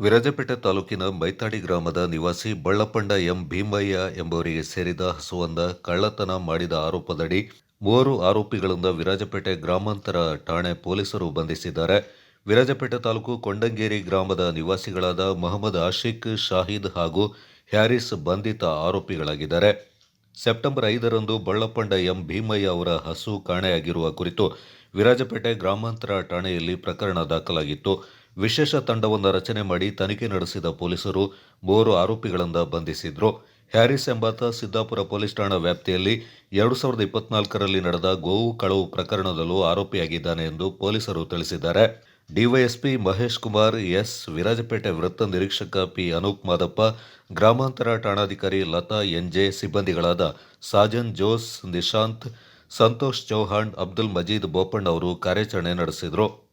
ವಿರಾಜಪೇಟೆ ತಾಲೂಕಿನ ಮೈತಾಡಿ ಗ್ರಾಮದ ನಿವಾಸಿ ಬಳ್ಳಪಂಡ ಎಂ ಭೀಮಯ್ಯ ಎಂಬುವರಿಗೆ ಸೇರಿದ ಹಸುವನ್ನ ಕಳ್ಳತನ ಮಾಡಿದ ಆರೋಪದಡಿ ಮೂವರು ಆರೋಪಿಗಳಿಂದ ವಿರಾಜಪೇಟೆ ಗ್ರಾಮಾಂತರ ಠಾಣೆ ಪೊಲೀಸರು ಬಂಧಿಸಿದ್ದಾರೆ. ವಿರಾಜಪೇಟೆ ತಾಲೂಕು ಕೊಂಡಂಗೇರಿ ಗ್ರಾಮದ ನಿವಾಸಿಗಳಾದ ಮೊಹಮ್ಮದ್ ಆಶಿಕ್, ಶಾಹಿದ್ ಹಾಗೂ ಹ್ಯಾರಿಸ್ ಬಂಧಿತ ಆರೋಪಿಗಳಾಗಿದ್ದಾರೆ. ಸೆಪ್ಟೆಂಬರ್ ಐದರಂದು ಬಳ್ಳಪಂಡ ಎಂ ಭೀಮಯ್ಯ ಅವರ ಹಸು ಕಾಣೆಯಾಗಿರುವ ಕುರಿತು ವಿರಾಜಪೇಟೆ ಗ್ರಾಮಾಂತರ ಠಾಣೆಯಲ್ಲಿ ಪ್ರಕರಣ ದಾಖಲಾಗಿತ್ತು. ವಿಶೇಷ ತಂಡವನ್ನು ರಚನೆ ಮಾಡಿ ತನಿಖೆ ನಡೆಸಿದ ಪೊಲೀಸರು ಮೂವರು ಆರೋಪಿಗಳಿಂದ ಬಂಧಿಸಿದ್ರು. ಹ್ಯಾರಿಸ್ ಎಂಬಾತ ಸಿದ್ದಾಪುರ ಪೊಲೀಸ್ ಠಾಣಾ ವ್ಯಾಪ್ತಿಯಲ್ಲಿ ಎರಡು ಸಾವಿರದ ಇಪ್ಪತ್ನಾಲ್ಕರಲ್ಲಿ ನಡೆದ ಗೋವು ಕಳವು ಪ್ರಕರಣದಲ್ಲೂ ಆರೋಪಿಯಾಗಿದ್ದಾನೆ ಎಂದು ಪೊಲೀಸರು ತಿಳಿಸಿದ್ದಾರೆ. DYSP Mahesh Kumar, S. Virajpet ವೃತ್ತ ನಿರೀಕ್ಷಕ ಪಿ. ಅನೂಪ್ ಮಾದಪ್ಪ, ಗ್ರಾಮಾಂತರ ಠಾಣಾಧಿಕಾರಿ ಲತಾ ಎನ್ಜೆ ಸಿಬ್ಬಂದಿಗಳಾದ ಸಾಜನ್, ಜೋಸ್, ನಿಶಾಂತ್, ಸಂತೋಷ್ ಚೌಹಾಣ್, ಅಬ್ದುಲ್ ಮಜೀದ್ ಬೋಪಣ್ಣ ಅವರು ಕಾರ್ಯಾಚರಣೆ ನಡೆಸಿದರು.